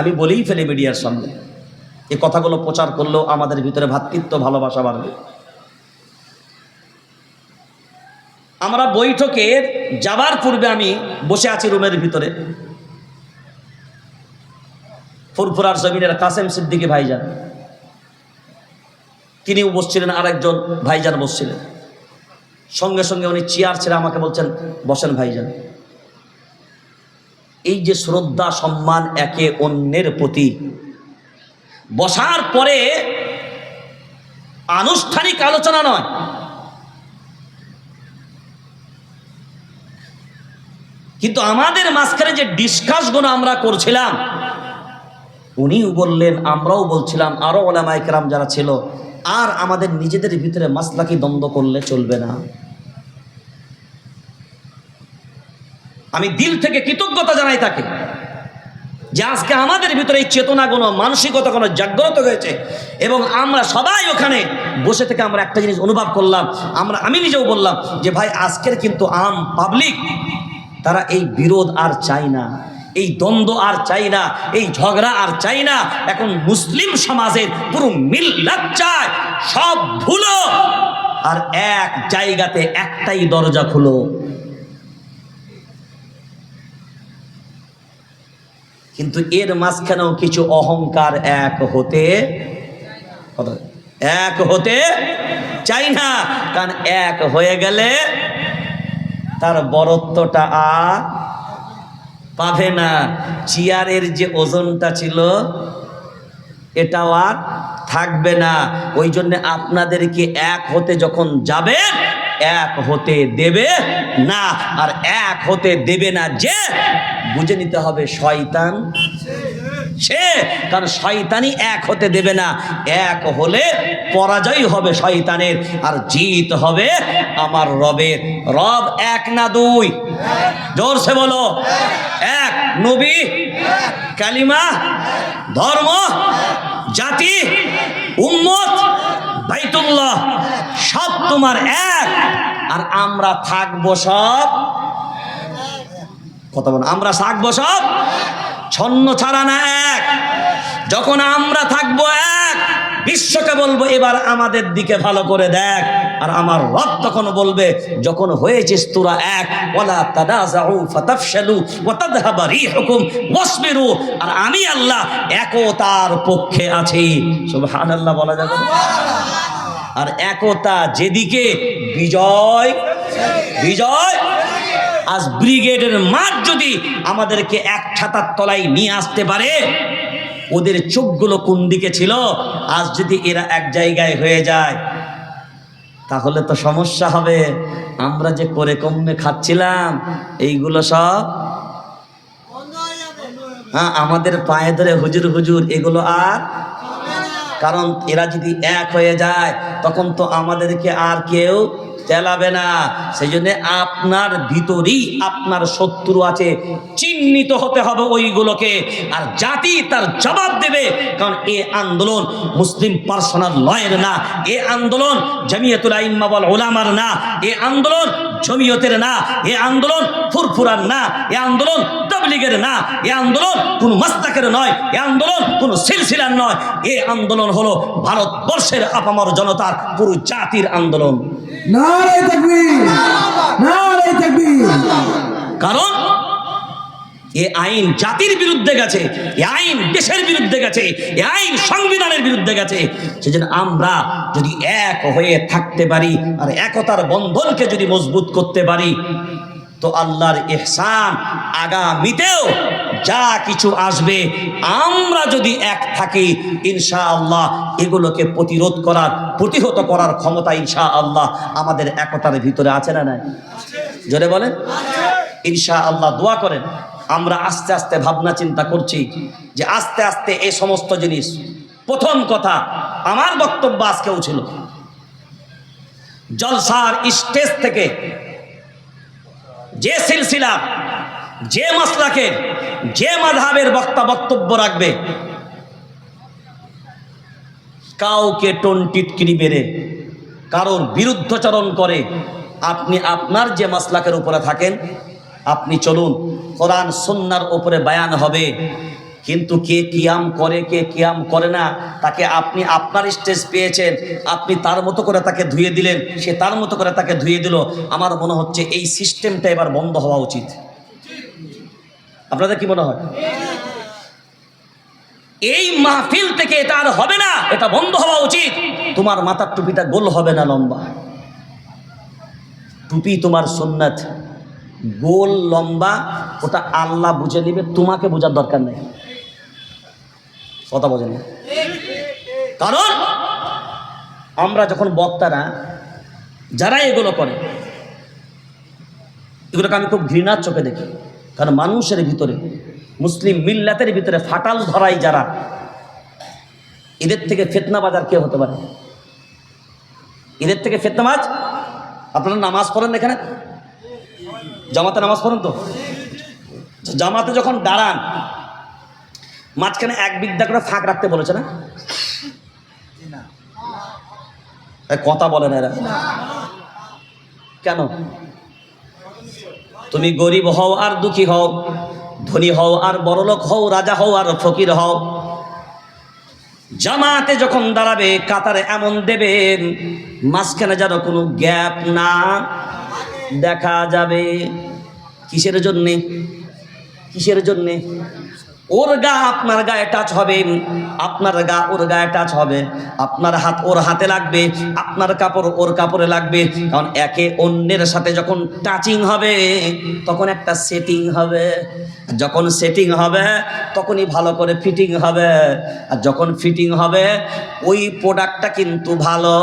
আমি বলেই ফেলি মিডিয়ার সামনে এই কথাগুলো প্রচার করলেও আমাদের ভিতরে ভ্রাতৃত্ব ভালোবাসা বাড়বে। আমরা বৈঠকে যাবার পূর্বে আমি বসে আছি রুমের ভিতরে। ফুরফুরার জমিনের কাসেম সিদ্দিকী ভাইজান, তিনিও বসছিলেন, আরেকজন ভাইজান বসছিলেন। সঙ্গে সঙ্গে উনি চেয়ার ছেড়ে আমাকে বলছেন, বসেন ভাইজান। এই যে শ্রদ্ধা, সম্মান একে অন্যের প্রতি। বসার পরে আনুষ্ঠানিক আলোচনা নয়। কিন্তু আমাদের মাঝখানে যে ডিসকাসগুলো আমরা করছিলাম, উনিও বললেন, আমরাও বলছিলাম আরও ওলামাইকরাম যারা ছিল, আর আমাদের নিজেদের ভিতরে মাসলাকি দ্বন্দ্ব করলে চলবে না। আমি দিল থেকে কৃতজ্ঞতা জানাই তাকে যে আজকে আমাদের ভিতরে এই চেতনা কোনো মানসিকতা কোনো জাগ্রত হয়েছে এবং আমরা সবাই ওখানে বসে থেকে আমরা একটা জিনিস অনুভব করলাম। আমরা, আমি নিজেও বললাম যে ভাই, আজকের কিন্তু আম পাবলিক তারা এই বিরোধ আর চাই না, এই দ্বন্দ্ব আর চাই না, এই ঝগড়া আর চাই না। এখন মুসলিম সমাজের পুরো মিল্লাত চায়, সব ভুলো। আর এক জায়গাতে একটাই দরজা খুলো কিন্তু এর মাঝখানেও কিছু অহংকার এক হতে এক হতে চাই না। কারণ এক হয়ে গেলে তার বরত্বটা আর পাবে না। চেয়ারের যে ওজনটা ছিল, এটাও আর থাকবে না। ওই জন্য আপনাদেরকে এক হতে যখন যাবেন এক হতে দেবে না, আর এক হতে দেবে না যে, বুঝে নিতে হবে শয়তান। সে, কারণ শয়তানি এক হতে দেবে না, এক হলে পরাজয় হবে শয়তানের, আর জিত হবে আমার রবের। রব এক না দুই? জোরসে বলো। এক, নবী? কালিমা? ধর্ম? জাতি? উম্মত? বাইতুল্লাহ, সব তোমার এক। আর আমরা থাকব সব। কথা বল, আমরা থাকব সব? ছন্ন ছাড়া না এক। যখন আমরা থাকব এক, বিশ্বকে বলব, এবার আমাদের দিকে ভালো করে দেখ। আর আমার রব তখন বলবে, যখন হয়েছিস তোরা এক ওলা তাদাজাউ ফাতাফশালু ওয়া তাযহাবা রিহুকুম ওয়াসবিরু। আর আমি আল্লাহ একতার পক্ষে আছি। সুবহানাল্লাহ বলা যাবে না? আর একতা যেদিকে বিজয় বিজয়। আজ ব্রিগেডের মাঠ যদি আমাদেরকে এক ছাতার তলায় নিয়ে আসতে পারে, ওদের চোখগুলো কোন দিকে ছিল? আজ যদি এরা এক জায়গায় হয়ে যায়, তাহলে তো সমস্যা হবে। আমরা যে করে কমে খাচ্ছিলাম, এইগুলো সব হ্যাঁ আমাদের পায়ে ধরে হুজুর হুজুর, এগুলো আর কারণ এরা যদি এক হয়ে যায়, তখন তো আমাদেরকে আর কেউ তেলাবে না। সেই জন্য আপনার ভিতরেই আপনার শত্রু আছে, চিহ্নিত হতে হবে ওইগুলোকে। আর জাতি তার জবাব দেবে, কারণ এ আন্দোলন মুসলিম পার্সোনাল লয়ের না, এ আন্দোলন জামিয়াতুল আইম্মা বল ওলামার না, এ আন্দোলন জমিয়তের না, এ আন্দোলন ফুরফুরার না, এ আন্দোলন তবলিগের না এ আন্দোলন কোনো মাস্তাকের নয় এ আন্দোলন কোনো সিলসিলার নয়। এ আন্দোলন হলো ভারতবর্ষের আপামর জনতার পুরো জাতির আন্দোলন। কারণ এ আইন জাতির বিরুদ্ধে গেছে এ আইন দেশের বিরুদ্ধে গেছে এ আইন সংবিধানের বিরুদ্ধে গেছে। সেজন্য আমরা যদি এক হয়ে থাকতে পারি আর একতার বন্ধনকে যদি মজবুত করতে পারি তো আল্লাহর ইহসান আগামীতেও যা কিছু আসবে, আমরা যদি এক থাকি ইনশা আল্লাহ এগুলোকে প্রতিরোধ করার, প্রতিহত করার ক্ষমতা ইনশা আল্লাহ আমাদের একতার ভিতরে আছে না নাই? জোরে বলেন? ইনশা আল্লাহ দোয়া করেন। আমরা আস্তে আস্তে ভাবনা চিন্তা করছি যে আস্তে আস্তে এই সমস্ত জিনিস, প্রথম কথা আমার বক্তব্য আজকেও ছিল। জলসার স্টেজ থেকে যে সিলসিলা, যে মাসলাকে, যে মাধাবের বক্তা বক্তব্য রাখবে, কাউকে টনটিটকিরি মেরে, কারোর বিরুদ্ধচরণ করে আপনি আপনার যে মাসলাকের উপরে থাকেন, আপনি চলুন কোরআন সন্ন্যার উপরে বায়ান হবে। কিন্তু কে কিয়াম করে, কে কিয়াম করে না, তাকে আপনি আপনার স্টেজ পেয়েছেন, আপনি তার মতো করে তাকে ধুয়ে দিলেন, সে তার মতো করে তাকে ধুয়ে দিল। আমার মনে হচ্ছে এই সিস্টেমটা এবার বন্ধ হওয়া উচিত। আপনাদের কি মনে হয়? এই মাহফিল থেকে এটা আর হবে না, এটা বন্ধ হওয়া উচিত। তোমার মাথার টুপিটা গোল হবে না লম্বা। টুপি তোমার সুন্নাত। গোল, লম্বা, ওটা আল্লাহ বুঝে নেবে, তোমাকে বোঝার দরকার নেই। কথা বোঝেন না। কারণ আমরা যখন বক্তারা যারা এগুলো করে, এগুলোকে আমি খুব ঘৃণার চোখে দেখি। কারণ মানুষের ভিতরে, মুসলিম মিল্লাতের ভিতরে ফাটাল ধরাই যারা, এদের থেকে ফেতনা বাজার কে হতে পারে? এদের থেকে ফেতনাবাজ আপনারা নামাজ পড়েন এখানে? জামাতে নামাজ পড়েন তো? জামাতে যখন দাঁড়ান মাঝখানে এক বিদ্যা করে ফাঁক রাখতে বলেছে না? কথা বলে না এরা। কেন? তুমি গরিব হও আর দুঃখী হও ধনী হও আর বড়লোক হও রাজা হও আর ফকির হও। জামাতে যখন দাঁড়াবে কাতারে এমন দেবে মাঝখানে যেন কোনো গ্যাপ না দেখা যাবে। কিসের জন্যে? কিসের জন্যে? ওর গা আপনার গায়ে টাচ হবে, আপনার গা ওর গায়ে টাচ হবে। আপনার হাত ওর হাতে লাগবে, আপনার কাপড় ওর কাপড়ে লাগবে। কারণ একে অন্যের সাথে যখন টাচিং হবে, তখন একটা সেটিং হবে। যখন সেটিং হবে, তখনই ভালো করে ফিটিং হবে। আর যখন ফিটিং হবে, ওই প্রোডাক্টটা কিন্তু ভালো।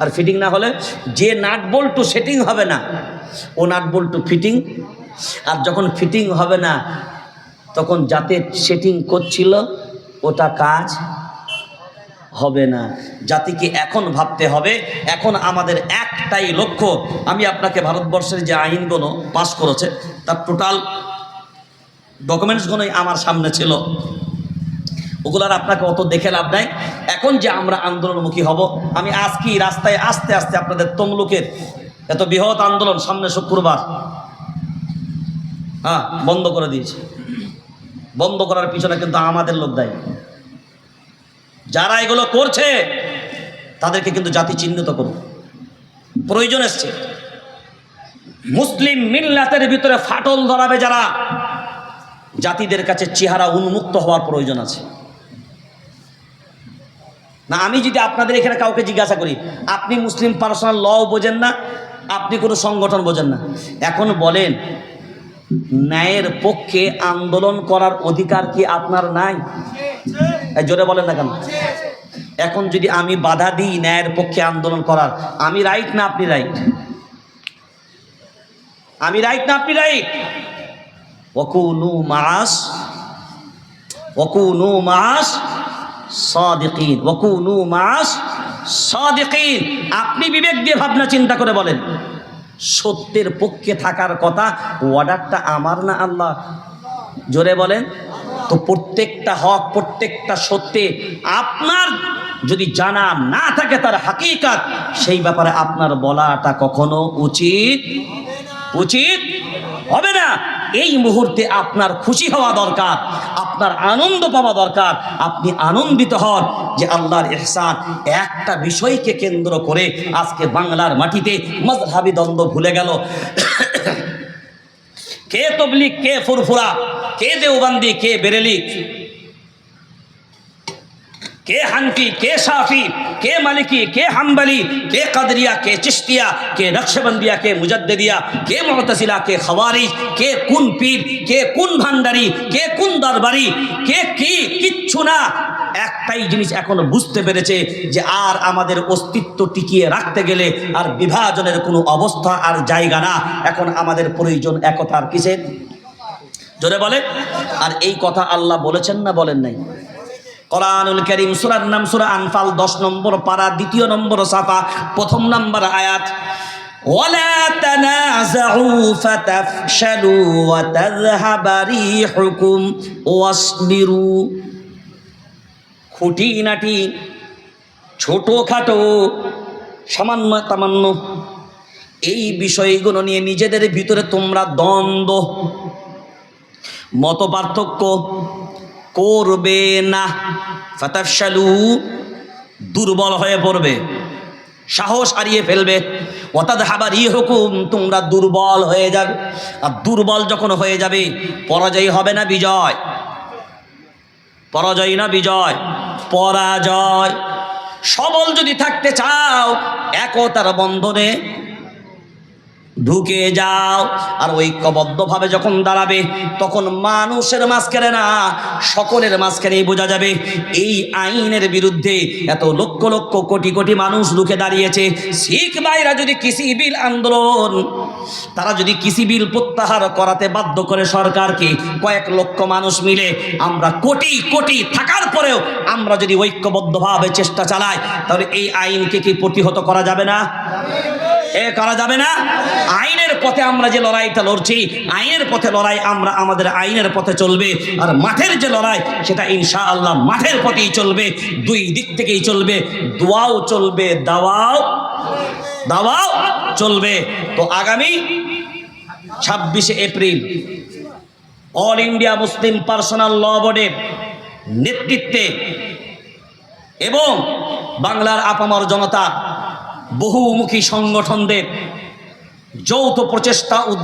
আর ফিটিং না হলে যে নাট বল্টু সেটিং হবে না, ও নাট বল্টু ফিটিং আর যখন ফিটিং হবে না, তখন যাতে সেটিং করছিল, ওটা কাজ হবে না। জাতিকে এখন ভাবতে হবে, এখন আমাদের একটাই লক্ষ্য, আমি আপনাকে ভারতবর্ষের যে আইনগুলো পাশ করেছে, তার টোটাল ডকুমেন্টসগুলোই আমার সামনে ছিল। ওগুলার আপনাকে অত দেখে লাভ নাই। এখন যে আমরা আন্দোলনমুখী হব, আমি আজকেই রাস্তায় আস্তে আস্তে আপনাদের তমলুকের এত বৃহৎ আন্দোলন সামনে শুক্রবার হ্যাঁ বন্ধ করে দিয়েছে। বন্ধ করার পিছনে কিন্তু আমাদের লোক দায়ী। যারা এগুলো করছে, তাদেরকে কিন্তু জাতি চিহ্নিত করুন। প্রয়োজন এসছে। মুসলিম মিল্লাতের ভিতরে ফাটল ধরাবে যারা, জাতিদের কাছে চেহারা উন্মুক্ত হওয়ার প্রয়োজন আছে। না, আমি যদি আপনাদের এখানে কাউকে জিজ্ঞাসা করি, আপনি মুসলিম পার্সোনাল ল বোঝেন না, আপনি কোনো সংগঠন বোঝেন না। এখন বলেন ন্যায়ের পক্ষে আন্দোলন করার অধিকার কি আপনার নাই? জোরে বলেন না কেন? এখন যদি আমি বাধা দিই ন্যায়ের পক্ষে আন্দোলন করার, আমি রাইট না আপনি রাইট আমি রাইট না আপনি রাইট ওকুনু মাস ওকুনু মাস সাদিকিন ওকুনু মাস সাদিকিন। আপনি বিবেক দিয়ে ভাবনা চিন্তা করে বলেন। সত্যের পক্ষে থাকার কথা অর্ডারটা আমার না আল্লাহ জোরে বলেন। তো প্রত্যেকটা হক, প্রত্যেকটা সত্যে আপনার যদি জানা না থাকে তার হাকিকাত, সেই ব্যাপারে আপনার বলাটা কখনো উচিত উচিত হবে না। এই মুহূর্তে আপনার খুশি হওয়া দরকার। আপনার আনন্দ পাওয়া দরকার। আপনি আনন্দিত হন যে আল্লাহর এহসান একটা বিষয়কে কেন্দ্র করে আজকে বাংলার মাটিতে মজহাবি দ্বন্দ্ব ভুলে গেল। কে তবলিক কে ফুরফুরা, কে দেওবান্দি, কে বেরেলি কে হানফি, কে সাফি কে মালিকি, কে হাম্বলি, কে কাদরিয়া, কে চিস্তিয়া কে নকশবন্দিয়া, কে মুজদ্দিয়া কে মুতসিলা, কে খওয়ারিজ, কে কোন পীর, কে কোন ভান্ডারি কে কোন দরবারি, কে কি, কিচ্ছু না। একটাই জিনিস এখন বুঝতে পেরেছে যে আর আমাদের অস্তিত্ব টিকিয়ে রাখতে গেলে আর বিভাজনের কোনো অবস্থা আর জায়গা না। এখন আমাদের প্রয়োজন একতার কিসের? জোরে বলে আর এই কথা আল্লাহ বলেছেন না বলেন নাই? কোরআনুল করিম সুরার নাম সুরা আনফাল দশ নম্বর পারা দ্বিতীয় নম্বর সাফা প্রথম নম্বর আয়াত ولا تنازعوا فتفشلوا وتذهب ريحكم واصبروا খুঁটিনাটি ছোটোখাটো সামান্য তামান্য এই বিষয়গুলো নিয়ে নিজেদের ভিতরে তোমরা দ্বন্দ্ব মত পার্থক্য করবে না। ফাতাফশালু, দুর্বল হয়ে পড়বে। সাহস হারিয়ে ফেলবে। অর্থাৎ হাবার ই হুকুম তোমরা দুর্বল হয়ে যাবে। আর দুর্বল যখন হয়ে যাবে, পরাজয় হবে না বিজয়। পরাজয় না বিজয়, পরাজয়। সবল যদি থাকতে চাও, একতার বন্ধনে ঢুকে যাও। আর ঐক্যবদ্ধভাবে যখন দাঁড়াবে, তখন মানুষের মাঝখানে না, সকলের মাঝখানেই বোঝা যাবে, এই আইনের বিরুদ্ধে এত লক্ষ লক্ষ কোটি কোটি মানুষ রুখে দাঁড়িয়েছে। শিখ ভাইরা যদি কৃষি বিল আন্দোলন, তারা যদি কৃষি বিল প্রত্যাহার করাতে বাধ্য করে সরকারকে, কয়েক লক্ষ মানুষ মিলে আমরা কোটি কোটি থাকার পরেও আমরা যদি ঐক্যবদ্ধভাবে চেষ্টা চালাই, তাহলে এই আইনকে কি প্রতিহত করা যাবে না? এ করা যাবে না। আইনের পথে আমরা যে লড়াইটা লড়ছি, আইনের পথে লড়াই আমরা আমাদের আইনের পথে চলবে। আর মাঠের যে লড়াই, সেটা ইনশা আল্লাহ মাঠের পথেই চলবে, দুই দিক থেকেই চলবে, দোয়াও চলবে, দাওয়াও দাওয়াও চলবে। তো আগামী ছাব্বিশে April, all India Muslim personal law বোর্ডের নেতৃত্বে এবং বাংলার আপামর জনতা বহুমুখী সংগঠনদের যৌথ প্রচেষ্টা উদ্যোগ